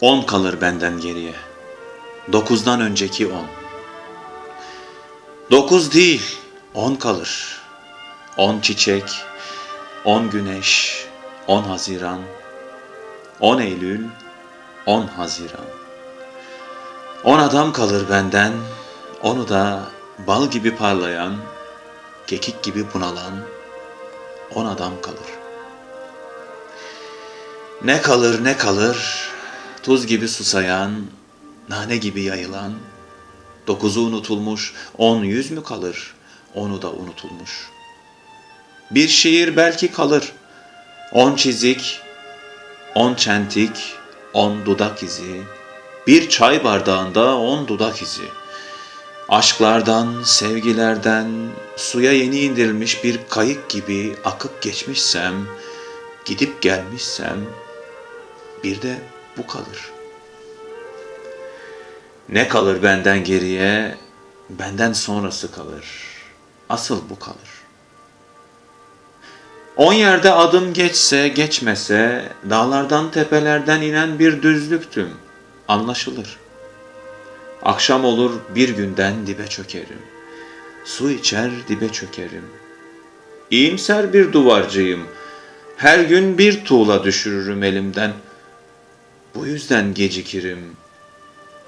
On kalır benden geriye. Dokuzdan önceki on. Dokuz değil, on kalır. On çiçek, on güneş, on haziran, on Eylül, on haziran. On adam kalır benden, onu da bal gibi parlayan, kekik gibi bunalan on adam kalır. Ne kalır ne kalır, tuz gibi susayan, nane gibi yayılan, dokuzu unutulmuş, on yüz mü kalır, onu da unutulmuş. Bir şiir belki kalır, on çizik, on çentik, on dudak izi, bir çay bardağında on dudak izi. Aşklardan, sevgilerden, suya yeni indirilmiş bir kayık gibi akıp geçmişsem, gidip gelmişsem, bir de bu kalır. Ne kalır benden geriye, benden sonrası kalır. Asıl bu kalır. On yerde adım geçse geçmese, dağlardan tepelerden inen bir düzlüktüm. Anlaşılır. Akşam olur bir günden dibe çökerim. Su içer dibe çökerim. İyimser bir duvarcıyım. Her gün bir tuğla düşürürüm elimden. Bu yüzden gecikirim.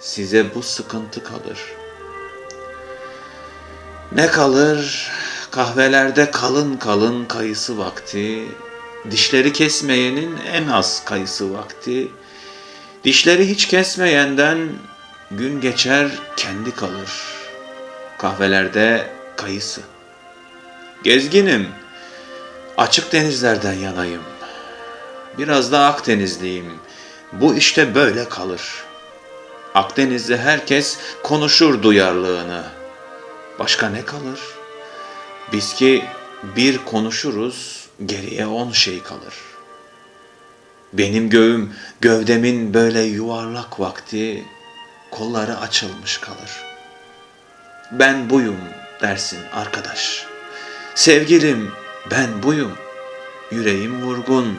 Size bu sıkıntı kalır. Ne kalır? Kahvelerde kalın kalın kayısı vakti, dişleri kesmeyenin en az kayısı vakti, dişleri hiç kesmeyenden gün geçer kendi kalır. Kahvelerde kayısı. Gezginim, açık denizlerden yanayım. Biraz da Akdenizliyim. Bu işte böyle kalır. Akdeniz'de herkes konuşur duyarlılığını. Başka ne kalır? Biz ki bir konuşuruz, geriye on şey kalır. Benim göğüm, gövdemin böyle yuvarlak vakti, kolları açılmış kalır. Ben buyum dersin arkadaş. Sevgilim ben buyum. Yüreğim vurgun,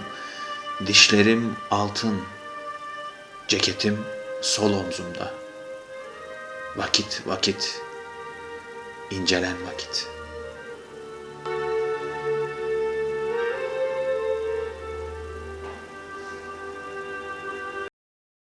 dişlerim altın. Ceketim sol omzumda. Vakit vakit, incelen vakit.''